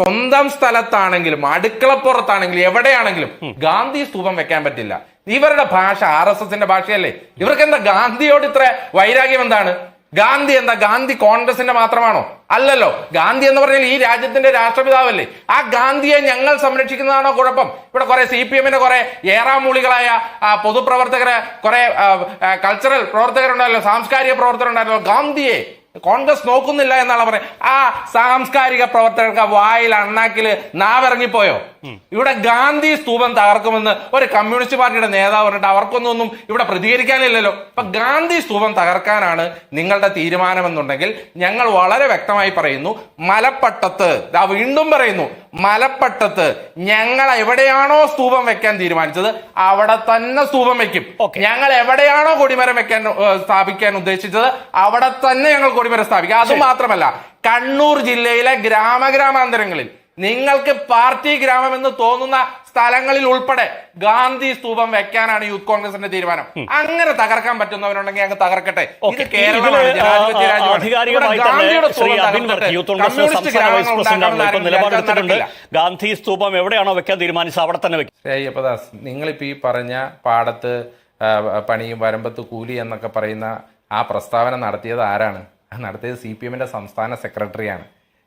സ്വന്തം സ്ഥലത്താണെങ്കിലും അടുക്കളപ്പുറത്താണെങ്കിലും എവിടെയാണെങ്കിലും ഗാന്ധി സ്തൂപം വെക്കാൻ പറ്റില്ല. ഇവരുടെ ഭാഷ ആർ എസ് എസിന്റെ ഭാഷയല്ലേ? ഇവർക്ക് എന്താ ഗാന്ധിയോട് ഇത്ര വൈരാഗ്യം എന്താണ്? ഗാന്ധി എന്താ? ഗാന്ധി കോൺഗ്രസിന്റെ മാത്രമാണോ? അല്ലല്ലോ. ഗാന്ധി എന്ന് പറഞ്ഞാൽ ഈ രാജ്യത്തിന്റെ രാഷ്ട്രപിതാവല്ലേ. ആ ഗാന്ധിയെ ഞങ്ങൾ സംരക്ഷിക്കുന്നതാണോ കുഴപ്പം? ഇവിടെ കുറെ സി പി എമ്മിന്റെ കുറെ ഏറാമൂളികളായ ആ, പൊതുപ്രവർത്തകരെ കുറെ കൾച്ചറൽ പ്രവർത്തകരുണ്ടായല്ലോ സാംസ്കാരിക പ്രവർത്തകരുണ്ടായല്ലോ ഗാന്ധിയെ കോൺഗ്രസ് നോക്കുന്നില്ല എന്നാണ് പറയുന്നത് ആ സാംസ്കാരിക പ്രവർത്തകർക്ക് വായിൽ അണ്ണാക്കിൽ നാവിറങ്ങിപ്പോയോ? ഇവിടെ ഗാന്ധി സ്തൂപം തകർക്കുമെന്ന് ഒരു കമ്മ്യൂണിസ്റ്റ് പാർട്ടിയുടെ നേതാവ് പറഞ്ഞിട്ട് അവർക്കൊന്നും ഒന്നും ഇവിടെ പ്രതികരിക്കാനില്ലല്ലോ. അപ്പൊ ഗാന്ധി സ്തൂപം തകർക്കാനാണ് നിങ്ങളുടെ തീരുമാനമെന്നുണ്ടെങ്കിൽ ഞങ്ങൾ വളരെ വ്യക്തമായി പറയുന്നു മലപ്പട്ടത്ത് ദാ വീണ്ടും പറയുന്നു മലപ്പട്ടത്ത് ഞങ്ങൾ എവിടെയാണോ സ്തൂപം വെക്കാൻ തീരുമാനിച്ചത് അവിടെ തന്നെ സ്തൂപം വെക്കും. ഞങ്ങൾ എവിടെയാണോ കൊടിമരം വെക്കാൻ സ്ഥാപിക്കാൻ ഉദ്ദേശിച്ചത് അവിടെ തന്നെ ഞങ്ങൾ കൊടിമരം സ്ഥാപിക്കും. അത് മാത്രമല്ല കണ്ണൂർ ജില്ലയിലെ ഗ്രാമഗ്രാമാന്തരങ്ങളിൽ നിങ്ങൾക്ക് പാർട്ടി ഗ്രാമം എന്ന് തോന്നുന്ന സ്ഥലങ്ങളിൽ ഉൾപ്പെടെ ഗാന്ധി സ്തൂപം വെക്കാനാണ് യൂത്ത് കോൺഗ്രസിന്റെ തീരുമാനം. അങ്ങനെ തകർക്കാൻ പറ്റുന്നവരുണ്ടെങ്കിൽ അങ്ങ് തകർക്കട്ടെ. ഇത് കേരളമാണ് ജനാധിപത്യ രാജ്യമാണ്. ഗാന്ധി സ്തൂപം എവിടെയാണോ വെക്കാൻ തീരുമാനിച്ചത് അവിടെ തന്നെ വെക്കും. അയ്യപ്പദാസ് നിങ്ങളിപ്പോൾ ഈ പറഞ്ഞ പാടത്ത് പണിയും വരമ്പത്ത് കൂലി എന്നൊക്കെ പറയുന്ന ആ പ്രസ്താവന നടത്തിയത് ആരാണ്? നടത്തിയത് സി പി എമ്മിന്റെ സംസ്ഥാന സെക്രട്ടറിയാണ്.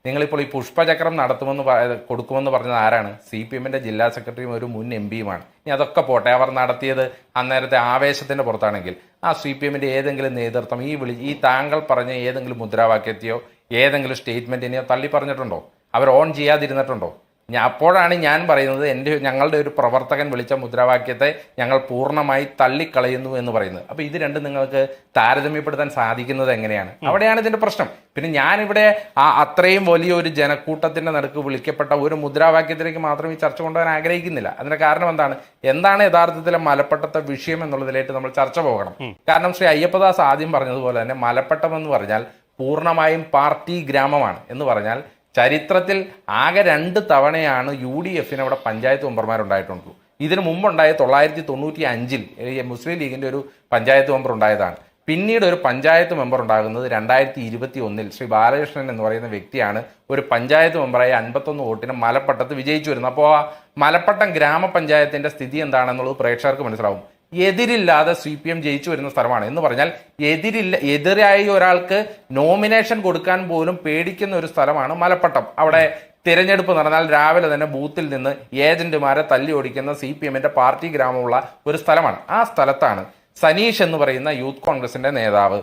നിങ്ങളിപ്പോൾ ഈ പുഷ്പചക്രം നടത്തുമെന്ന് കൊടുക്കുമെന്ന് പറഞ്ഞത് ആരാണ്? സി പി എമ്മിന്റെ ജില്ലാ സെക്രട്ടറിയും ഒരു മുൻ എം പിയുമാണ്. ഇനി അതൊക്കെ പോട്ടെ. അവർ നടത്തിയത് അന്നേരത്തെ ആവേശത്തിന്റെ പുറത്താണെങ്കിൽ. ആ സി പി എമ്മിന്റെ ഏതെങ്കിലും നേതൃത്വം ഈ വിളി ഈ താങ്കൾ പറഞ്ഞ ഏതെങ്കിലും മുദ്രാവാക്യത്തെയോ ഏതെങ്കിലും സ്റ്റേറ്റ്മെന്റിനെയോ തള്ളി പറഞ്ഞിട്ടുണ്ടോ? അവർ ഓൺ ചെയ്യാതിരുന്നിട്ടുണ്ടോ? ഞാൻ അപ്പോഴാണ് ഞാൻ പറയുന്നത് എന്റെ ഞങ്ങളുടെ ഒരു പ്രവർത്തകൻ വിളിച്ച മുദ്രാവാക്യത്തെ ഞങ്ങൾ പൂർണമായി തള്ളിക്കളയുന്നു എന്ന് പറയുന്നത്. അപ്പോൾ ഇത് രണ്ടും നിങ്ങൾക്ക് താരതമ്യപ്പെടുത്താൻ സാധിക്കുന്നത് എങ്ങനെയാണ്? അവിടെയാണ് ഇതിന്റെ പ്രശ്നം. പിന്നെ ഞാനിവിടെ ആ അത്രയും വലിയ ഒരു ജനക്കൂട്ടത്തിന്റെ നടുക്ക് വിളിക്കപ്പെട്ട ഒരു മുദ്രാവാക്യത്തിലേക്ക് മാത്രം ഈ ചർച്ച കൊണ്ടുപോകാൻ ആഗ്രഹിക്കുന്നില്ല. അതിന്റെ കാരണം എന്താണ്? എന്താണ് യഥാർത്ഥത്തിലെ മലപ്പട്ടത്തെ വിഷയം എന്നുള്ളതിലേക്ക് നമ്മൾ ചർച്ച പോകണം. കാരണം ശ്രീ അയ്യപ്പദാസ് ആദ്യം പറഞ്ഞതുപോലെ തന്നെ മലപ്പട്ടം എന്ന് പറഞ്ഞാൽ പൂർണമായും പാർട്ടി ഗ്രാമമാണ് എന്ന് പറഞ്ഞാൽ ചരിത്രത്തിൽ ആകെ രണ്ട് തവണയാണ് യു ഡി എഫിന് അവിടെ പഞ്ചായത്ത് മെമ്പർമാരുണ്ടായിട്ടുള്ളൂ. ഇതിനു മുമ്പുണ്ടായ തൊള്ളായിരത്തി തൊണ്ണൂറ്റി അഞ്ചിൽ മുസ്ലിം ലീഗിന്റെ ഒരു പഞ്ചായത്ത് മെമ്പർ ഉണ്ടായതാണ് പിന്നീട് ഒരു പഞ്ചായത്ത് മെമ്പർ ഉണ്ടാകുന്നത് രണ്ടായിരത്തി ഇരുപത്തി ഒന്നിൽ ശ്രീ ബാലകൃഷ്ണൻ എന്ന് പറയുന്ന വ്യക്തിയാണ് ഒരു പഞ്ചായത്ത് മെമ്പറായി അൻപത്തൊന്ന് വോട്ടിന് മലപ്പട്ടത്ത് വിജയിച്ചു വരുന്നത്. അപ്പോൾ ആ മലപ്പട്ടം ഗ്രാമപഞ്ചായത്തിന്റെ സ്ഥിതി എന്താണെന്നുള്ളത് പ്രേക്ഷകർക്ക് മനസ്സിലാവും. എതിരില്ലാതെ സി പി എം ജയിച്ചു വരുന്ന സ്ഥലമാണ്. എന്ന് പറഞ്ഞാൽ എതിരില്ല എതിരായി ഒരാൾക്ക് നോമിനേഷൻ കൊടുക്കാൻ പോലും പേടിക്കുന്ന ഒരു സ്ഥലമാണ് മലപ്പട്ടം. അവിടെ തിരഞ്ഞെടുപ്പ് നടന്നാൽ രാവിലെ തന്നെ ബൂത്തിൽ നിന്ന് ഏജന്റുമാരെ തല്ലി ഓടിക്കുന്ന സി പി എമ്മിന്റെ പാർട്ടി ഗ്രാമമുള്ള ഒരു സ്ഥലമാണ്. ആ സ്ഥലത്താണ് സനീഷ് എന്ന് പറയുന്ന യൂത്ത് കോൺഗ്രസിന്റെ നേതാവ്.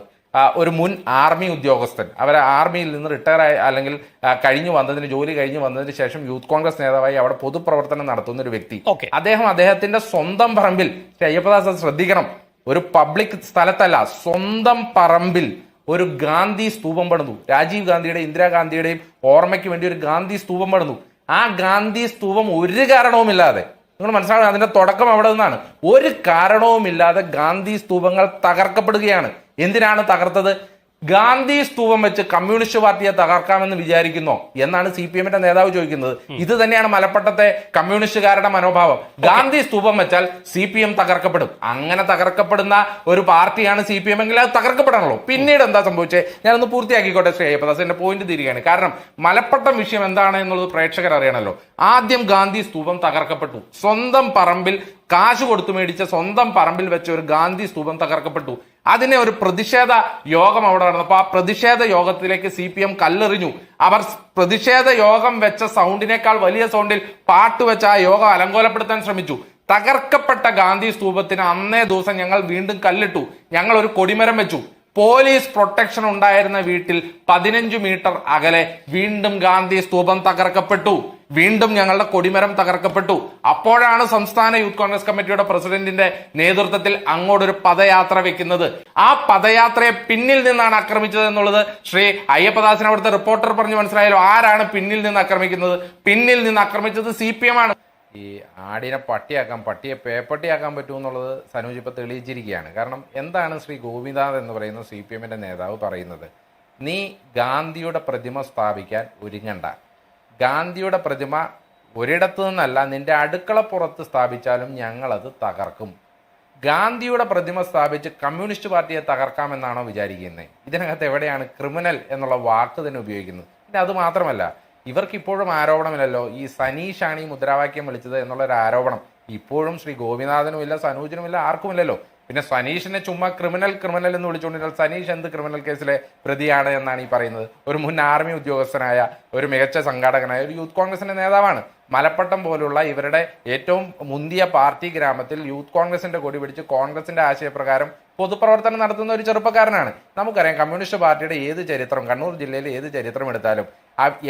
ഒരു മുൻ ആർമി ഉദ്യോഗസ്ഥൻ. അവർ ആർമിയിൽ നിന്ന് റിട്ടയർ ആയി അല്ലെങ്കിൽ കഴിഞ്ഞു വന്നതിന് ജോലി കഴിഞ്ഞു വന്നതിന് ശേഷം യൂത്ത് കോൺഗ്രസ് നേതാവായി അവിടെ പൊതുപ്രവർത്തനം നടത്തുന്ന ഒരു വ്യക്തി. ഓക്കെ. അദ്ദേഹം അദ്ദേഹത്തിന്റെ സ്വന്തം പറമ്പിൽ അയ്യപ്പദാസ് ശ്രദ്ധിക്കണം ഒരു പബ്ലിക് സ്ഥലത്തല്ല സ്വന്തം പറമ്പിൽ ഒരു ഗാന്ധി സ്തൂപം പണിതു. രാജീവ് ഗാന്ധിയുടെയും ഇന്ദിരാഗാന്ധിയുടെയും ഓർമ്മയ്ക്ക് വേണ്ടി ഒരു ഗാന്ധി സ്തൂപം പണിതു. ആ ഗാന്ധി സ്തൂപം ഒരു കാരണവുമില്ലാതെ നിങ്ങൾ മനസ്സിലാക്കണം അതിന്റെ തുടക്കം അവിടെ നിന്നാണ്. ഒരു കാരണവുമില്ലാതെ ഗാന്ധി സ്തൂപങ്ങൾ തകർക്കപ്പെടുകയാണ്. എന്തിനാണ് തകർത്തത്? ഗാന്ധി സ്തൂപം വെച്ച് കമ്മ്യൂണിസ്റ്റ് പാർട്ടിയെ തകർക്കാമെന്ന് വിചാരിക്കുന്നോ? എന്നാണ് സി പി എമ്മിന്റെ നേതാവ് ചോദിക്കുന്നത്. ഇത് തന്നെയാണ് മലപ്പട്ടത്തെ കമ്മ്യൂണിസ്റ്റുകാരുടെ മനോഭാവം. ഗാന്ധി സ്തൂപം വെച്ചാൽ സി പി എം തകർക്കപ്പെടും. അങ്ങനെ തകർക്കപ്പെടുന്ന ഒരു പാർട്ടിയാണ് സി പി എം എങ്കിൽ അത് തകർക്കപ്പെടണല്ലോ പിന്നീട് എന്താ സംഭവിച്ചത് ഞാനൊന്ന് പൂർത്തിയാക്കിക്കോട്ടെ ശ്രീ അയ്യപ്പദാസ് എന്റെ പോയിന്റ് തിരികെയാണ്. കാരണം മലപ്പട്ടം വിഷയം എന്താണ് എന്നുള്ളത് പ്രേക്ഷകർ അറിയണമല്ലോ. ആദ്യം ഗാന്ധി സ്തൂപം തകർക്കപ്പെട്ടു. സ്വന്തം പറമ്പിൽ കാശ് കൊടുത്തു മേടിച്ച സ്വന്തം പറമ്പിൽ വെച്ച ഒരു ഗാന്ധി സ്തൂപം തകർക്കപ്പെട്ടു. അതിനെ ഒരു പ്രതിഷേധ യോഗം അവിടെ നടന്നപ്പോൾ ആ പ്രതിഷേധ യോഗത്തിലേക്ക് സി പി എം കല്ലെറിഞ്ഞു. അവർ പ്രതിഷേധ യോഗം വെച്ച സൗണ്ടിനേക്കാൾ വലിയ സൗണ്ടിൽ പാട്ട് വെച്ച് ആ യോഗം അലങ്കോലപ്പെടുത്താൻ ശ്രമിച്ചു. തകർക്കപ്പെട്ട ഗാന്ധി സ്തൂപത്തിന് അന്നേ ദിവസം ഞങ്ങൾ വീണ്ടും കല്ലിട്ടു. ഞങ്ങൾ ഒരു കൊടിമരം വെച്ചു. പോലീസ് പ്രൊട്ടക്ഷൻ ഉണ്ടായിരുന്ന വീട്ടിൽ പതിനഞ്ച് മീറ്റർ അകലെ വീണ്ടും ഗാന്ധി സ്തൂപം തകർക്കപ്പെട്ടു. വീണ്ടും ഞങ്ങളുടെ കൊടിമരം തകർക്കപ്പെട്ടു. അപ്പോഴാണ് സംസ്ഥാന യൂത്ത് കോൺഗ്രസ് കമ്മിറ്റിയുടെ പ്രസിഡന്റിന്റെ നേതൃത്വത്തിൽ അങ്ങോട്ടൊരു പദയാത്ര വെക്കുന്നത്. ആ പദയാത്രയെ പിന്നിൽ നിന്നാണ് ആക്രമിച്ചത് എന്നുള്ളത് ശ്രീ അയ്യപ്പദാസിന് അവിടുത്തെ റിപ്പോർട്ടർ പറഞ്ഞു മനസ്സിലായാലോ ആരാണ് പിന്നിൽ നിന്ന് ആക്രമിക്കുന്നത്? പിന്നിൽ നിന്ന് ആക്രമിച്ചത് സി ആണ്. ഈ ആടിനെ പട്ടിയാക്കാം പട്ടിയെ പേപ്പട്ടിയാക്കാൻ പറ്റുമെന്നുള്ളത് സനൂജ് ഇപ്പോൾ തെളിയിച്ചിരിക്കുകയാണ്. കാരണം എന്താണ് ശ്രീ ഗോപിനാഥ് എന്ന് പറയുന്ന സി പി എമ്മിന്റെ നേതാവ് പറയുന്നത്? നീ ഗാന്ധിയുടെ പ്രതിമ സ്ഥാപിക്കാൻ ഒരുങ്ങണ്ട. ഗാന്ധിയുടെ പ്രതിമ ഒരിടത്തു നിന്നല്ല നിന്റെ അടുക്കളപ്പുറത്ത് സ്ഥാപിച്ചാലും ഞങ്ങളത് തകർക്കും. ഗാന്ധിയുടെ പ്രതിമ സ്ഥാപിച്ച് കമ്മ്യൂണിസ്റ്റ് പാർട്ടിയെ തകർക്കാമെന്നാണോ വിചാരിക്കുന്നത്? ഇതിനകത്ത് എവിടെയാണ് ക്രിമിനൽ എന്നുള്ള വാക്ക് തന്നെ ഉപയോഗിക്കുന്നത്? പിന്നെ അത് മാത്രമല്ല ഇവർക്ക് ഇപ്പോഴും ആരോപണമില്ലല്ലോ. ഈ സനീഷാണ് ഈ മുദ്രാവാക്യം വിളിച്ചത് എന്നുള്ള ഒരു ആരോപണം. ഇപ്പോഴും ശ്രീ ഗോപിനാഥനും ഇല്ല സനൂജനും ഇല്ല ആർക്കുമില്ലല്ലോ. പിന്നെ സനീഷിനെ ചുമ്മാ ക്രിമിനൽ ക്രിമിനൽ എന്ന് വിളിച്ചുകൊണ്ടിരുന്നാൽ സനീഷ് എന്ത് ക്രിമിനൽ കേസിലെ പ്രതിയാണ് എന്നാണ് ഈ പറയുന്നത്. ഒരു മുൻ ആർമി ഉദ്യോഗസ്ഥനായ ഒരു മികച്ച സംഘാടകനായ ഒരു യൂത്ത് കോൺഗ്രസിന്റെ നേതാവാണ്. മലപ്പട്ടം പോലുള്ള ഇവരുടെ ഏറ്റവും മുന്തിയ പാർട്ടി ഗ്രാമത്തിൽ യൂത്ത് കോൺഗ്രസിന്റെ കൊടി പിടിച്ച് കോൺഗ്രസിന്റെ ആശയപ്രകാരം പൊതുപ്രവർത്തനം നടത്തുന്ന ഒരു ചെറുപ്പക്കാരനാണ്. നമുക്കറിയാം കമ്മ്യൂണിസ്റ്റ് പാർട്ടിയുടെ ഏത് ചരിത്രം കണ്ണൂർ ജില്ലയിലെ ഏത് ചരിത്രം എടുത്താലും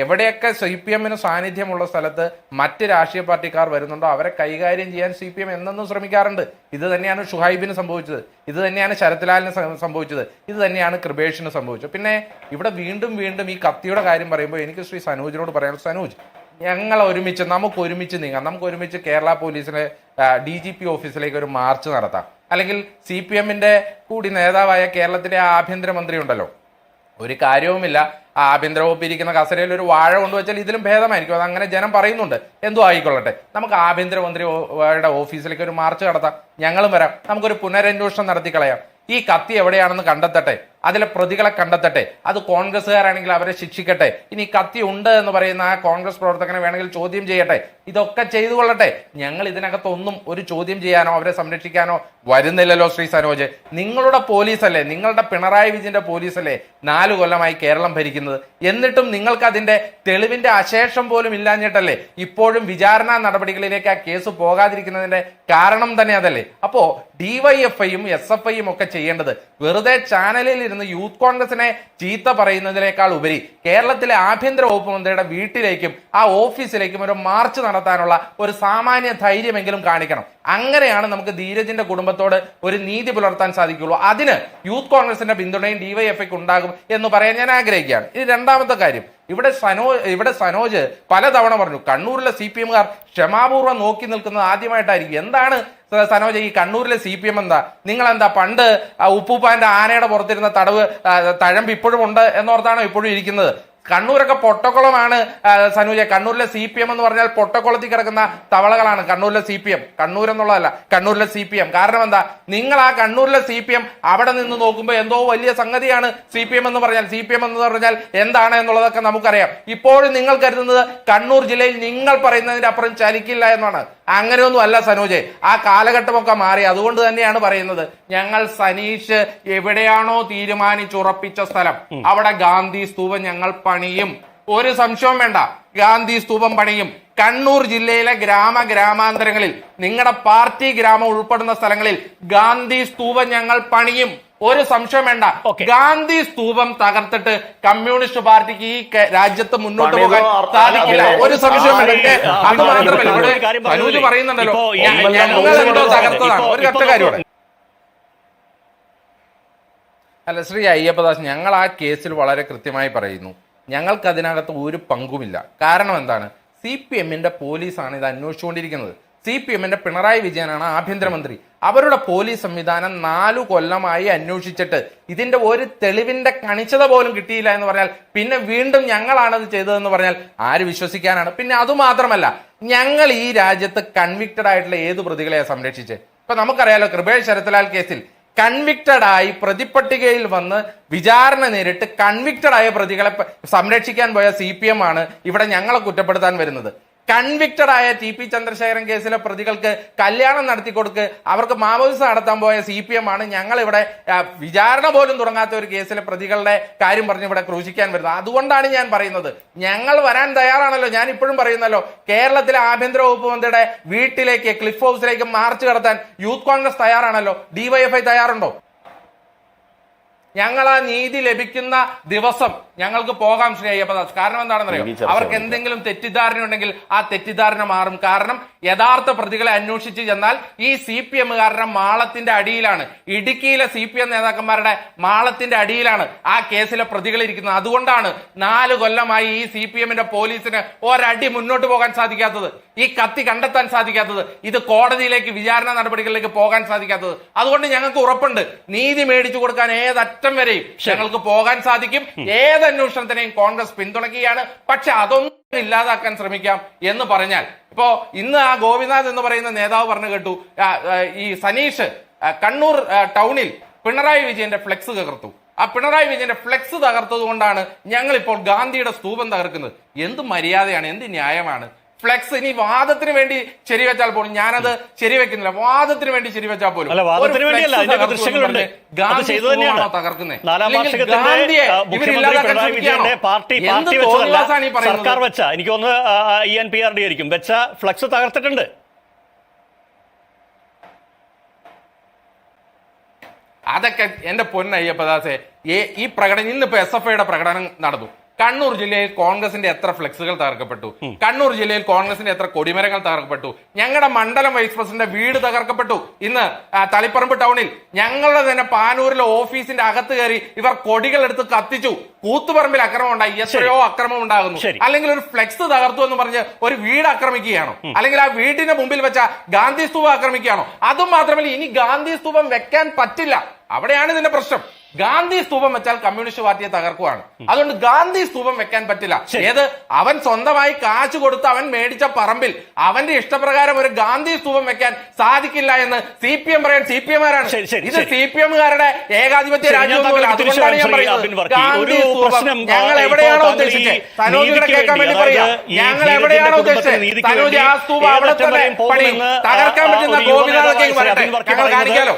എവിടെയൊക്കെ സി പി എമ്മിന് സാന്നിധ്യമുള്ള സ്ഥലത്ത് മറ്റ് രാഷ്ട്രീയ പാർട്ടിക്കാർ വരുന്നുണ്ടോ അവരെ കൈകാര്യം ചെയ്യാൻ സി പി എം എന്നെന്നും ശ്രമിക്കാറുണ്ട്. ഇത് തന്നെയാണ് ഷുഹൈബിന് സംഭവിച്ചത്. ഇത് തന്നെയാണ് ശരത്ലാലിന് സംഭവിച്ചത്. ഇത് തന്നെയാണ് കൃപേഷിന് സംഭവിച്ചത്. പിന്നെ ഇവിടെ വീണ്ടും വീണ്ടും ഈ കത്തിയുടെ കാര്യം പറയുമ്പോൾ എനിക്ക് ശ്രീ സനൂജിനോട് പറയാം സനൂജ് ഞങ്ങൾ ഒരുമിച്ച് നമുക്ക് ഒരുമിച്ച് നീങ്ങാം. നമുക്ക് ഒരുമിച്ച് കേരള പോലീസിലെ ഡി ജി പി ഓഫീസിലേക്ക് ഒരു മാർച്ച് നടത്താം. അല്ലെങ്കിൽ സി പി എമ്മിന്റെ കൂടി നേതാവായ കേരളത്തിലെ ആഭ്യന്തരമന്ത്രി ഉണ്ടല്ലോ ഒരു കാര്യവുമില്ല. ആഭ്യന്തര വകുപ്പ് ഇരിക്കുന്ന കസരയിൽ ഒരു വാഴ കൊണ്ടുവച്ചാൽ ഇതിലും ഭേദമായിരിക്കും. അത് അങ്ങനെ ജനം പറയുന്നുണ്ട്. എന്തോ ആയിക്കൊള്ളട്ടെ? നമുക്ക് ആഭ്യന്തരമന്ത്രിയുടെ ഓഫീസിലേക്ക് ഒരു മാർച്ച് നടത്താം. ഞങ്ങളും വരാം. നമുക്കൊരു പുനരന്വേഷണം നടത്തി കളയാം ഈ കത്തി എവിടെയാണെന്ന് കണ്ടെത്തട്ടെ? അതിലെ പ്രതികളെ കണ്ടെത്തട്ടെ. അത് കോൺഗ്രസ്സുകാരാണെങ്കിൽ അവരെ ശിക്ഷിക്കട്ടെ. ഇനി കത്തി ഉണ്ട് എന്ന് പറയുന്ന ആ കോൺഗ്രസ് പ്രവർത്തകനെ വേണമെങ്കിൽ ചോദ്യം ചെയ്യട്ടെ. ഇതൊക്കെ ചെയ്തു കൊള്ളട്ടെ. ഞങ്ങൾ ഇതിനകത്തൊന്നും ഒരു ചോദ്യം ചെയ്യാനോ അവരെ സംരക്ഷിക്കാനോ വരുന്നില്ലല്ലോ ശ്രീ സനോജ് നിങ്ങളുടെ പോലീസല്ലേ? നിങ്ങളുടെ പിണറായി വിജയന്റെ പോലീസല്ലേ നാലു കൊല്ലമായി കേരളം ഭരിക്കുന്നത്? എന്നിട്ടും നിങ്ങൾക്ക് അതിന്റെ തെളിവിന്റെ അശേഷം പോലും ഇല്ലാഞ്ഞിട്ടല്ലേ? ഇപ്പോഴും വിചാരണ നടപടികളിലേക്ക് ആ കേസ് പോകാതിരിക്കുന്നതിന്റെ കാരണം തന്നെ അതല്ലേ? അപ്പോ ഡിവൈഎഫ്ഐയും എസ് എഫ് ഐയും ഒക്കെ ചെയ്യേണ്ടത് വെറുതെ ചാനലിൽ ഇരുന്ന് യൂത്ത് കോൺഗ്രസിനെ ചീത്ത പറയുന്നതിനേക്കാൾ ഉപരി കേരളത്തിലെ ആഭ്യന്തര വകുപ്പ് മന്ത്രിയുടെ വീട്ടിലേക്കും ആ ഓഫീസിലേക്കും ഒരു മാർച്ച് നടത്താനുള്ള ഒരു സാമാന്യ ധൈര്യമെങ്കിലും കാണിക്കണം. അങ്ങനെയാണ് നമുക്ക് ധീരജിന്റെ കുടുംബത്തോട് ഒരു നീതി പുലർത്താൻ സാധിക്കുള്ളൂ അതിന് യൂത്ത് കോൺഗ്രസിന്റെ പിന്തുണയും ഡിവൈഎഫ്ഐക്ക് ഉണ്ടാകും എന്ന് പറയാൻ ഞാൻ ആഗ്രഹിക്കുകയാണ്. ഇനി രണ്ടാമത്തെ കാര്യം. ഇവിടെ സനോ ഇവിടെ സനോജ് പലതവണ പറഞ്ഞു കണ്ണൂരിലെ സി പി എമ്മുകാർ ക്ഷമാപൂർവം നോക്കി നിൽക്കുന്നത് ആദ്യമായിട്ടായിരിക്കും. എന്താണ് സനോജ് ഈ കണ്ണൂരിലെ സി പി എം എന്താ? നിങ്ങൾ എന്താ പണ്ട് ഉപ്പൂപ്പാന്റെ ആനയുടെ പുറത്തിരുന്ന തടവ് തഴമ്പ് ഇപ്പോഴും ഉണ്ട് എന്നോർത്താണോ ഇപ്പോഴും ഇരിക്കുന്നത്? കണ്ണൂരൊക്കെ പൊട്ടക്കുളമാണ് സനുജ. കണ്ണൂരിലെ സി പി എം എന്ന് പറഞ്ഞാൽ പൊട്ടക്കുളത്തിൽ കിടക്കുന്ന തവളകളാണ്. കണ്ണൂരിലെ സി പി എം കണ്ണൂർ എന്നുള്ളതല്ല കണ്ണൂരിലെ സി പി എം കാരണം എന്താ? നിങ്ങൾ ആ കണ്ണൂരിലെ സി പി എം അവിടെ നിന്ന് നോക്കുമ്പോൾ എന്തോ വലിയ സംഗതിയാണ് സി പി എം എന്ന് പറഞ്ഞാൽ. സി പി എം എന്ന് പറഞ്ഞാൽ എന്താണ് എന്നുള്ളതൊക്കെ നമുക്കറിയാം. ഇപ്പോഴും നിങ്ങൾ കരുതുന്നത് കണ്ണൂർ ജില്ലയിൽ നിങ്ങൾ പറയുന്നതിന്റെ അപ്പുറം ചലിക്കില്ല എന്നാണ്. അങ്ങനെയൊന്നും അല്ല സനോജെ. ആ കാലഘട്ടമൊക്കെ മാറി. അതുകൊണ്ട് തന്നെയാണ് പറയുന്നത് ഞങ്ങൾ സനീഷ് എവിടെയാണോ തീരുമാനിച്ചുറപ്പിച്ച സ്ഥലം. അവിടെ ഗാന്ധി സ്തൂപം ഞങ്ങൾ പണിയും. ഒരു സംശയവും വേണ്ട. ഗാന്ധി സ്തൂപം പണിയും. കണ്ണൂർ ജില്ലയിലെ ഗ്രാമ ഗ്രാമാന്തരങ്ങളിൽ നിങ്ങളുടെ പാർട്ടി ഗ്രാമം ഉൾപ്പെടുന്ന സ്ഥലങ്ങളിൽ ഗാന്ധി സ്തൂപം ഞങ്ങൾ പണിയും. ഒരു സംശയം വേണ്ട. ഗാന്ധി സ്തൂപം തകർത്തിട്ട് കമ്മ്യൂണിസ്റ്റ് പാർട്ടിക്ക് ഈ രാജ്യത്ത് മുന്നോട്ട് പോകാൻ സാധിക്കില്ല. ഒരു സംശയം വേണ്ട. അത്. മാത്രമല്ല ഒരു ഇവിടെ കാര്യം സനൂജ് പറയുന്നുണ്ടല്ലോ. ഞങ്ങൾ എന്തോ തകർത്തതാണ്. ഒരു കട്ട ഒറ്റ ഇപ്പോ- കാര്യം ഇവിടെ അല്ല ശ്രീ അയ്യപ്പദാസ് ഞങ്ങൾ ആ കേസിൽ വളരെ കൃത്യമായി പറയുന്നു. ഞങ്ങൾക്ക് അതിനകത്ത് ഒരു പങ്കുമില്ല. കാരണം എന്താണ്? സി പി എമ്മിന്റെ പോലീസാണ് ഇത് അന്വേഷിച്ചുകൊണ്ടിരിക്കുന്നത്. സി പി എമ്മിന്റെ പിണറായി വിജയനാണ് ആഭ്യന്തരമന്ത്രി. അവരുടെ പോലീസ് സംവിധാനം നാലു കൊല്ലമായി അന്വേഷിച്ചിട്ട് ഇതിന്റെ ഒരു തെളിവിന്റെ കണിച്ചത പോലും കിട്ടിയില്ല എന്ന് പറഞ്ഞാൽ പിന്നെ വീണ്ടും ഞങ്ങളാണത് ചെയ്തതെന്ന് പറഞ്ഞാൽ ആര് വിശ്വസിക്കാനാണ്? പിന്നെ അതുമാത്രമല്ല ഞങ്ങൾ ഈ രാജ്യത്ത് കൺവിക്റ്റഡ് ആയിട്ടുള്ള ഏത് പ്രതികളെയാ സംരക്ഷിച്ച്? ഇപ്പൊ നമുക്കറിയാലോ കൃപേഷ് ശരത്ലാൽ കേസിൽ കൺവിക്റ്റഡ് ആയി പ്രതിപ്പട്ടികയിൽ വന്ന് വിചാരണ നേരിട്ട് കൺവിക്റ്റഡ് ആയ പ്രതികളെ സംരക്ഷിക്കാൻ പോയ സി ആണ് ഇവിടെ ഞങ്ങളെ കുറ്റപ്പെടുത്താൻ വരുന്നത്. കൺവിക്റ്റഡ് ആയ ടി പി ചന്ദ്രശേഖരൻ കേസിലെ പ്രതികൾക്ക് കല്യാണം നടത്തി കൊടുക്ക് അവർക്ക് മാമോദിസ നടത്താൻ പോയ സി പി എം ആണ്. ഞങ്ങൾ ഇവിടെ വിചാരണ പോലും തുടങ്ങാത്ത ഒരു കേസിലെ പ്രതികളുടെ കാര്യം പറഞ്ഞ് ഇവിടെ ക്രൂശിക്കാൻ വരുന്നത്. അതുകൊണ്ടാണ് ഞാൻ പറയുന്നത്. ഞങ്ങൾ വരാൻ തയ്യാറാണല്ലോ. ഞാൻ ഇപ്പോഴും പറയുന്നല്ലോ കേരളത്തിലെ ആഭ്യന്തര വകുപ്പ് മന്ത്രിയുടെ വീട്ടിലേക്ക് ക്ലിഫ് ഹൗസിലേക്ക് മാർച്ച് കടത്താൻ യൂത്ത് കോൺഗ്രസ് തയ്യാറാണല്ലോ. ഡിവൈഎഫ്ഐ തയ്യാറുണ്ടോ? ഞങ്ങൾ ആ നീതി ലഭിക്കുന്ന ദിവസം ഞങ്ങൾക്ക് പോകാം ശ്രീ അയ്യപ്പദാസ് കാരണം എന്താണെന്നറിയോ? അവർക്ക് എന്തെങ്കിലും തെറ്റിദ്ധാരണ ഉണ്ടെങ്കിൽ ആ തെറ്റിദ്ധാരണ മാറും. കാരണം യഥാർത്ഥ പ്രതികളെ അന്വേഷിച്ച് ചെന്നാൽ ഈ സി പി എമ്മുകാരുടെ മാളത്തിന്റെ അടിയിലാണ്. ഇടുക്കിയിലെ സി പി എം നേതാക്കന്മാരുടെ മാളത്തിന്റെ അടിയിലാണ് ആ കേസിലെ പ്രതികൾ ഇരിക്കുന്നത്. അതുകൊണ്ടാണ് നാല് കൊല്ലമായി ഈ സി പി എമ്മിന്റെ പോലീസിന് ഒരടി മുന്നോട്ട് പോകാൻ സാധിക്കാത്തത്. ഈ കത്തി കണ്ടെത്താൻ സാധിക്കാത്തത്. ഇത് കോടതിയിലേക്ക് വിചാരണ നടപടികളിലേക്ക് പോകാൻ സാധിക്കാത്തത്. അതുകൊണ്ട് ഞങ്ങൾക്ക് ഉറപ്പുണ്ട്. നീതി മേടിച്ചു കൊടുക്കാൻ ഏതറ്റം വരെയും ഞങ്ങൾക്ക് പോകാൻ സാധിക്കും. ഏത് അന്വേഷണത്തിനെയും കോൺഗ്രസ് പിന്തുണയ്ക്കുകയാണ്. പക്ഷെ അതൊന്നും ഇല്ലാതാക്കാൻ ശ്രമിക്കാം എന്ന് പറഞ്ഞാൽ ഇപ്പോ ഇന്ന് ആ ഗോപിനാഥ് എന്ന് പറയുന്ന നേതാവ് പറഞ്ഞു കേട്ടു ഈ സനീഷ് കണ്ണൂർ ടൗണിൽ പിണറായി വിജയന്റെ ഫ്ലെക്സ് തകർത്തു. ആ പിണറായി വിജയന്റെ ഫ്ലെക്സ് തകർത്തത് കൊണ്ടാണ് ഞങ്ങൾ ഇപ്പോൾ ഗാന്ധിയുടെ സ്തൂപം തകർക്കുന്നത്. എന്ത് മര്യാദയാണ് എന്ത് ന്യായമാണ്? ഫ്ലെക്സ് ഇനി വാദത്തിന് വേണ്ടി ശരിവെച്ചാൽ പോലും ഞാനത് ശരിവെക്കുന്നില്ല വാദത്തിന് വേണ്ടി ശരിവെച്ചാൽ പോലും? സർക്കാർ വെച്ച എനിക്ക് ഒന്ന് E N P R D ആയിരിക്കും. വെച്ച ഫ്ലക്സ് തകർത്തിട്ടുണ്ട്. അതൊക്കെ എന്റെ പൊന്നയ്യപ്പദാസെ ഈ പ്രകടനം ഇന്നിപ്പോ എസ് എഫ് ഐയുടെ പ്രകടനം നടന്നു. കണ്ണൂർ ജില്ലയിൽ കോൺഗ്രസിന്റെ എത്ര ഫ്ലെക്സുകൾ തകർക്കപ്പെട്ടു? കണ്ണൂർ ജില്ലയിൽ കോൺഗ്രസിന്റെ എത്ര കൊടിമരങ്ങൾ തകർക്കപ്പെട്ടു? ഞങ്ങളുടെ മണ്ഡലം വൈസ് പ്രസിഡന്റ് വീട് തകർക്കപ്പെട്ടു. ഇന്ന് തളിപ്പറമ്പ് ടൗണിൽ ഞങ്ങളുടെ തന്നെ പാനൂരിലെ ഓഫീസിന്റെ അകത്ത് കയറി ഇവർ കൊടികൾ എടുത്ത് കത്തിച്ചു. കൂത്തുപറമ്പിൽ അക്രമം ഉണ്ടായി. എത്രയോ അക്രമം ഉണ്ടാകുന്നു. അല്ലെങ്കിൽ ഒരു ഫ്ലെക്സ് തകർത്തു എന്ന് പറഞ്ഞ് ഒരു വീട് ആക്രമിക്കുകയാണോ? അല്ലെങ്കിൽ ആ വീടിന്റെ മുമ്പിൽ വെച്ച ഗാന്ധി സ്തൂപം ആക്രമിക്കുകയാണോ? അതും മാത്രമല്ല ഇനി ഗാന്ധി സ്തൂപം വെക്കാൻ പറ്റില്ല. അവിടെയാണ് ഇതിന്റെ പ്രശ്നം. ഗാന്ധി സ്തൂപം വെച്ചാൽ കമ്മ്യൂണിസ്റ്റ് പാർട്ടിയെ തകർക്കുവാണ്. അതുകൊണ്ട് ഗാന്ധി സ്തൂപം വെക്കാൻ പറ്റില്ല. ഏത്? അവൻ സ്വന്തമായി കാശ് കൊടുത്ത് അവൻ മേടിച്ച പറമ്പിൽ അവന്റെ ഇഷ്ടപ്രകാരം ഒരു ഗാന്ധി സ്തൂപം വെക്കാൻ സാധിക്കില്ല എന്ന് സി പി എം പറയാൻ സി പി എം ശരി, ശരി, ഇത്. സി പി എംകാരുടെ ഏകാധിപത്യ പ്രശ്നം, ഞങ്ങൾ എവിടെയാണോ ഉദ്ദേശിച്ചത്? തനൂജിയുടെ കേൾക്കാൻ വേണ്ടി വേണ്ടി, പറയാം. അതായത് ഈ ഞങ്ങൾ എവിടെയാണോ ഉദ്ദേശിച്ചത്? തനൂജ് ആ സ്തൂപം അവിടെ തന്നെ തകർക്കാൻ പറ്റുന്ന ഗോപിനാഥ് അബിൻ വർക്കി ഞങ്ങൾ കാണിക്കാലോ?